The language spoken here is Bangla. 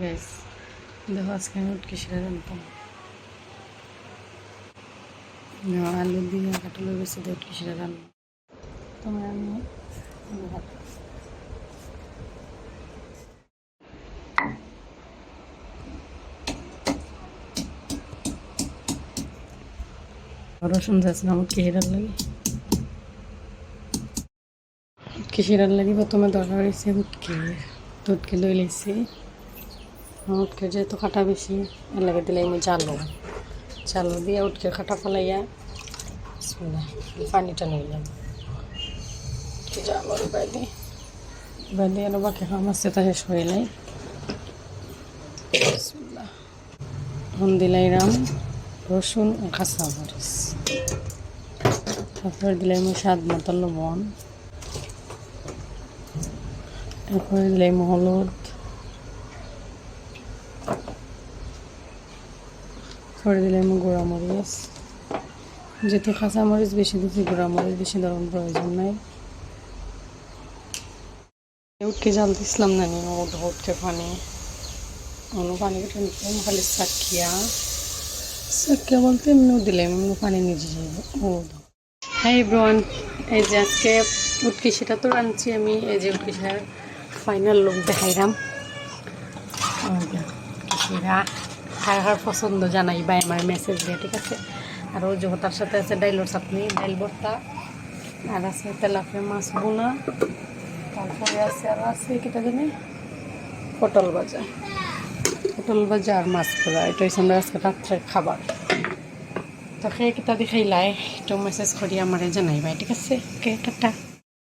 গাইস দেখো আজকে আমি রান্তাম আলু দিয়ে কাটালো বেশি দিয়ে উটকি সেটা রান্না তোমার আমি রসুন উটকি সেটার লাগে। লাগে, প্রথমে দরকার হয়েছে উটকি। উটকি লই লাইছি। উটকে যেহেতু কাটা বেশি, এর দিলে আমি জালো জালো দিয়ে উটকে কাটা ফেলাইয়া পানিটা নিলাম জালো বাইদি বাইদি আর বাকি কাম আছে তা শেষ হয়ে নাই। এখন দিলাইরাম রসুন কাঁচা মরিচ। তারপরে দিলাম স্বাদ মতো লবণ। এরপরে দিলাম হলুদ। পরে দিলাম গুঁড়া মরিচ। যেহেতু কাঁচা মরিচ বেশি দিচ্ছি গুঁড়া মরিচ বেশি দেওয়ার প্রয়োজন নাই। উঠকে জাল দিছিলাম না নি ওট পানি। অন্য পানি কেটে নিতাম খালি চাকিয়া চাকিয়া বলতে এমনিও দিলাম এমনি পানি নিজে হ্যাঁ ব্রন এই যে আজকে উটকি সেটা তো রাঁধছি আমি, এই যে উটকি সেটার ফাইনাল লুক দেখাইলাম। সেটা খাই খার পছন্দ জানাই ভাই আমার মেসেজ দিয়ে, ঠিক আছে? আর ওই যে তার সাথে আছে ডাইলোর চাটনি, ডাইল ভর্তা, আর আছে তেলাপিয়া মাছ বোনা তারপরে আছে আর আছে কিটা জানি? পটল ভাজা। পটল ভাজা আর মাছ ভাজা এটা হচ্ছে আমরা আজকে রাত্রের খাবার। তো খেয়ে কিতা দেখাইলাই, একটু মেসেজ করি আমারে জানাই ভাই, ঠিক আছে? Okay tata.